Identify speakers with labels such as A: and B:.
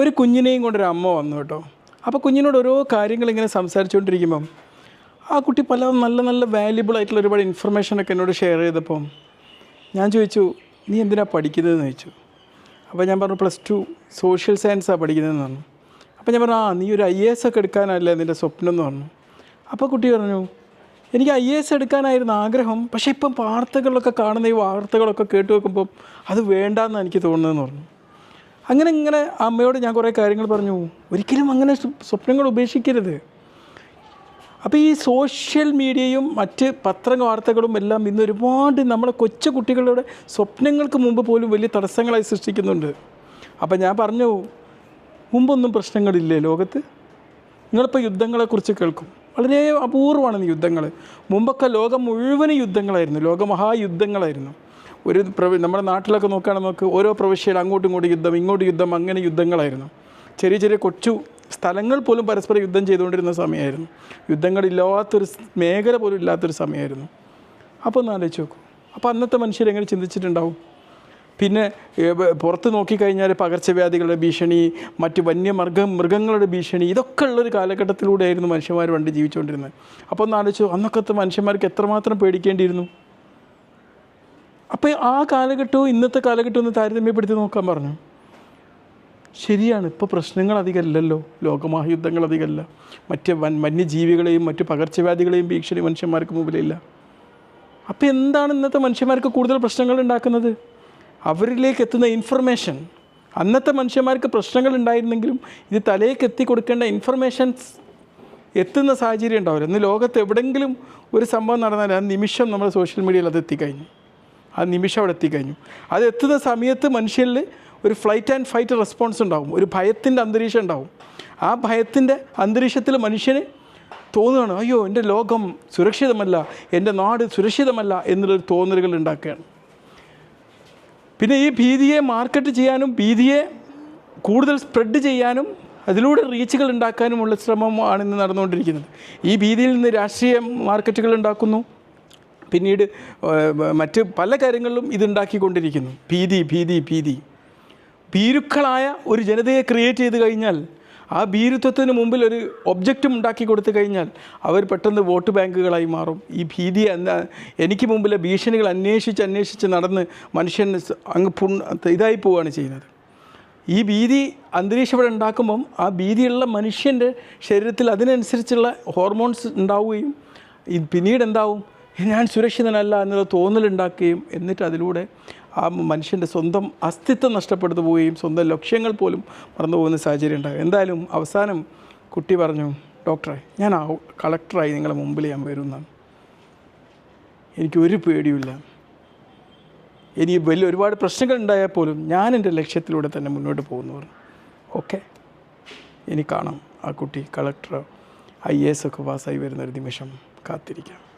A: ഒരു കുഞ്ഞിനെയും കൊണ്ടൊരു അമ്മ വന്നു കേട്ടോ. അപ്പോൾ കുഞ്ഞിനോട് ഓരോ കാര്യങ്ങൾ ഇങ്ങനെ സംസാരിച്ചുകൊണ്ടിരിക്കുമ്പം ആ കുട്ടി പല നല്ല നല്ല വാല്യുബിൾ ആയിട്ടുള്ള ഒരുപാട് ഇൻഫർമേഷനൊക്കെ എന്നോട് ഷെയർ ചെയ്തപ്പം ഞാൻ ചോദിച്ചു നീ എന്തിനാ പഠിക്കുന്നതെന്ന് ചോദിച്ചു? അപ്പോൾ ഞാൻ പറഞ്ഞു പ്ലസ് ടു സോഷ്യൽ സയൻസാണ് പഠിക്കുന്നതെന്ന് പറഞ്ഞു. അപ്പോൾ ഞാൻ പറഞ്ഞു ആ നീ ഒരു ഐ എ എസ് ഒക്കെ എടുക്കാനല്ലേ നിന്റെ സ്വപ്നം? എന്ന് പറഞ്ഞു. അപ്പോൾ കുട്ടി പറഞ്ഞു എനിക്ക് ഐ എ എസ് എടുക്കാനായിരുന്നു ആഗ്രഹം പക്ഷേ ഇപ്പം വാർത്തകളൊക്കെ കാണുന്ന ഈ വാർത്തകളൊക്കെ കേട്ട് വെക്കുമ്പം അത് വേണ്ടാന്ന് എനിക്ക് തോന്നുന്നതെന്ന് പറഞ്ഞു. അങ്ങനെ ഇങ്ങനെ അമ്മയോട് ഞാൻ കുറേ കാര്യങ്ങൾ പറഞ്ഞു. ഒരിക്കലും അങ്ങനെ സ്വ- സ്വപ്നങ്ങൾ ഉപേക്ഷിക്കരുത്. അപ്പോൾ ഈ സോഷ്യൽ മീഡിയയും മറ്റ് പത്ര വാർത്തകളും എല്ലാം ഇന്ന് ഒരുപാട് നമ്മളെ കൊച്ചു കുട്ടികളുടെ സ്വപ്നങ്ങൾക്ക് മുമ്പ് പോലും വലിയ തടസ്സങ്ങളായി സൃഷ്ടിക്കുന്നുണ്ട്. അപ്പോൾ ഞാൻ പറഞ്ഞു മുമ്പൊന്നും പ്രശ്നങ്ങളില്ലേ ലോകത്ത്? നിങ്ങളിപ്പോൾ യുദ്ധങ്ങളെക്കുറിച്ച് കേൾക്കും. വളരെ അപൂർവമാണ് യുദ്ധങ്ങൾ മുമ്പൊക്കെ ലോകം മുഴുവനും യുദ്ധങ്ങളായിരുന്നു. ലോകമഹായുദ്ധങ്ങളായിരുന്നു. ഒരു പ്രവി നമ്മുടെ നാട്ടിലൊക്കെ നോക്കുകയാണെങ്കിൽ നമുക്ക് ഓരോ പ്രവിശ്യയിൽ അങ്ങോട്ടും ഇങ്ങോട്ടും യുദ്ധം ഇങ്ങോട്ട് യുദ്ധം അങ്ങനെ യുദ്ധങ്ങളായിരുന്നു. ചെറിയ ചെറിയ കൊച്ചു സ്ഥലങ്ങൾ പോലും പരസ്പരം യുദ്ധം ചെയ്തുകൊണ്ടിരുന്ന സമയമായിരുന്നു. യുദ്ധങ്ങളില്ലാത്തൊരു മേഖല പോലും ഇല്ലാത്തൊരു സമയമായിരുന്നു. അപ്പോൾ ഒന്ന് ആലോചിച്ച് നോക്കൂ. അപ്പോൾ അന്നത്തെ മനുഷ്യർ എങ്ങനെ ചിന്തിച്ചിട്ടുണ്ടാവും? പിന്നെ പുറത്ത് നോക്കിക്കഴിഞ്ഞാൽ പകർച്ചവ്യാധികളുടെ ഭീഷണി മറ്റ് വന്യമൃഗ മൃഗങ്ങളുടെ ഭീഷണി ഇതൊക്കെ ഉള്ളൊരു കാലഘട്ടത്തിലൂടെയായിരുന്നു മനുഷ്യന്മാർ പണ്ട് ജീവിച്ചുകൊണ്ടിരുന്നത്. അപ്പോൾ ഒന്ന് ആലോചിച്ചു അന്നൊക്കത്തെ മനുഷ്യന്മാർക്ക് എത്രമാത്രം പേടിക്കേണ്ടിയിരുന്നു? അപ്പോൾ ആ കാലഘട്ടവും ഇന്നത്തെ കാലഘട്ടവും ഒന്ന് താരതമ്യപ്പെടുത്തി നോക്കാൻ പറഞ്ഞു. ശരിയാണ് ഇപ്പോൾ പ്രശ്നങ്ങൾ അധികമല്ലല്ലോ ലോകമഹായുദ്ധങ്ങൾ അധികമല്ല മറ്റ് വൻ വന്യജീവികളെയും മറ്റ് പകർച്ചവ്യാധികളെയും ഭീഷണി മനുഷ്യന്മാർക്ക് മുമ്പിലില്ല. അപ്പോൾ എന്താണ് ഇന്നത്തെ മനുഷ്യന്മാർക്ക് കൂടുതൽ പ്രശ്നങ്ങൾ ഉണ്ടാക്കുന്നത്? അവരിലേക്ക് എത്തുന്ന ഇൻഫർമേഷൻ അന്നത്തെ മനുഷ്യന്മാർക്ക് പ്രശ്നങ്ങൾ ഉണ്ടായിരുന്നെങ്കിലും ഇത് തലേക്ക് എത്തി കൊടുക്കേണ്ട ഇൻഫർമേഷൻസ് എത്തുന്ന സാഹചര്യം ഉണ്ടാവില്ല. ഇന്ന് ലോകത്ത് എവിടെയെങ്കിലും ഒരു സംഭവം നടന്നാൽ ആ നിമിഷം നമ്മൾ സോഷ്യൽ മീഡിയയിൽ അത് എത്തിക്കഴിഞ്ഞു. ആ നിമിഷം അവിടെ എത്തിക്കഴിഞ്ഞു. അത് എത്തുന്ന സമയത്ത് മനുഷ്യരിൽ ഒരു ഫ്ലൈറ്റ് ആൻഡ് ഫൈറ്റ് റെസ്പോൺസ് ഉണ്ടാകും ഒരു ഭയത്തിന്റെ അന്തരീക്ഷം ഉണ്ടാവും. ആ ഭയത്തിന്റെ അന്തരീക്ഷത്തിൽ മനുഷ്യന് തോന്നുകയാണ് അയ്യോ എന്റെ ലോകം സുരക്ഷിതമല്ല എന്റെ നാട് സുരക്ഷിതമല്ല എന്നുള്ളൊരു തോന്നലുകൾ ഉണ്ടാക്കുകയാണ്. പിന്നെ ഈ ഭീതിയെ മാർക്കറ്റ് ചെയ്യാനും ഭീതിയെ കൂടുതൽ സ്പ്രെഡ് ചെയ്യാനും അതിലൂടെ റീച്ചുകൾ ഉണ്ടാക്കാനുമുള്ള ശ്രമമാണ് ഇന്ന് നടന്നുകൊണ്ടിരിക്കുന്നത്. ഈ ഭീതിയിൽ നിന്ന് രാഷ്ട്രീയ മാർക്കറ്റുകൾ ഉണ്ടാക്കുന്നു. പിന്നീട് മറ്റ് പല കാര്യങ്ങളിലും ഇതുണ്ടാക്കിക്കൊണ്ടിരിക്കുന്നു. ഭീതി ഭീതി ഭീതി. ഭീരുക്കളായ ഒരു ജനതയെ ക്രിയേറ്റ് ചെയ്ത് കഴിഞ്ഞാൽ ആ ഭീരുത്വത്തിന് മുമ്പിൽ ഒരു ഒബ്ജക്റ്റും ഉണ്ടാക്കി കൊടുത്തു കഴിഞ്ഞാൽ അവർ പെട്ടെന്ന് വോട്ട് ബാങ്കുകളായി മാറും. ഈ ഭീതി എനിക്ക് മുമ്പിലെ ഭീഷണികൾ അന്വേഷിച്ച് അന്വേഷിച്ച് നടന്ന് മനുഷ്യൻ അങ്ങ് ഇതായി പോവുകയാണ് ചെയ്യുന്നത്. ഈ ഭീതി അന്തരീക്ഷം ഇവിടെ ഉണ്ടാക്കുമ്പം ആ ഭീതിയുള്ള മനുഷ്യന്റെ ശരീരത്തിൽ അതിനനുസരിച്ചുള്ള ഹോർമോൺസ് ഉണ്ടാവുകയും പിന്നീട് എന്താവും? ഞാൻ സുരക്ഷിതനല്ല എന്നുള്ള തോന്നലുണ്ടാക്കുകയും എന്നിട്ട് അതിലൂടെ ആ മനുഷ്യന്റെ സ്വന്തം അസ്തിത്വം നഷ്ടപ്പെട്ടു പോവുകയും സ്വന്തം ലക്ഷ്യങ്ങൾ പോലും മറന്നു പോകുന്ന സാഹചര്യം ഉണ്ടാകും. എന്തായാലും അവസാനം കുട്ടി പറഞ്ഞു ഡോക്ടറെ ഞാൻ ആ കളക്ടറായി നിങ്ങളുടെ മുമ്പിൽ ഞാൻ വരുന്നതാണ് എനിക്കൊരു പേടിയുമില്ല. എനിക്ക് വലിയ ഒരുപാട് പ്രശ്നങ്ങൾ ഉണ്ടായാൽ പോലും ഞാൻ എന്റെ ലക്ഷ്യത്തിലൂടെ തന്നെ മുന്നോട്ട് പോകുന്നു പറഞ്ഞു. ഓക്കെ. ഇനി കാണാം ആ കുട്ടി കളക്ടർ ഐ എ എസ് ഒക്കെ പാസ്സായി വരുന്ന ഒരു നിമിഷം കാത്തിരിക്കാം.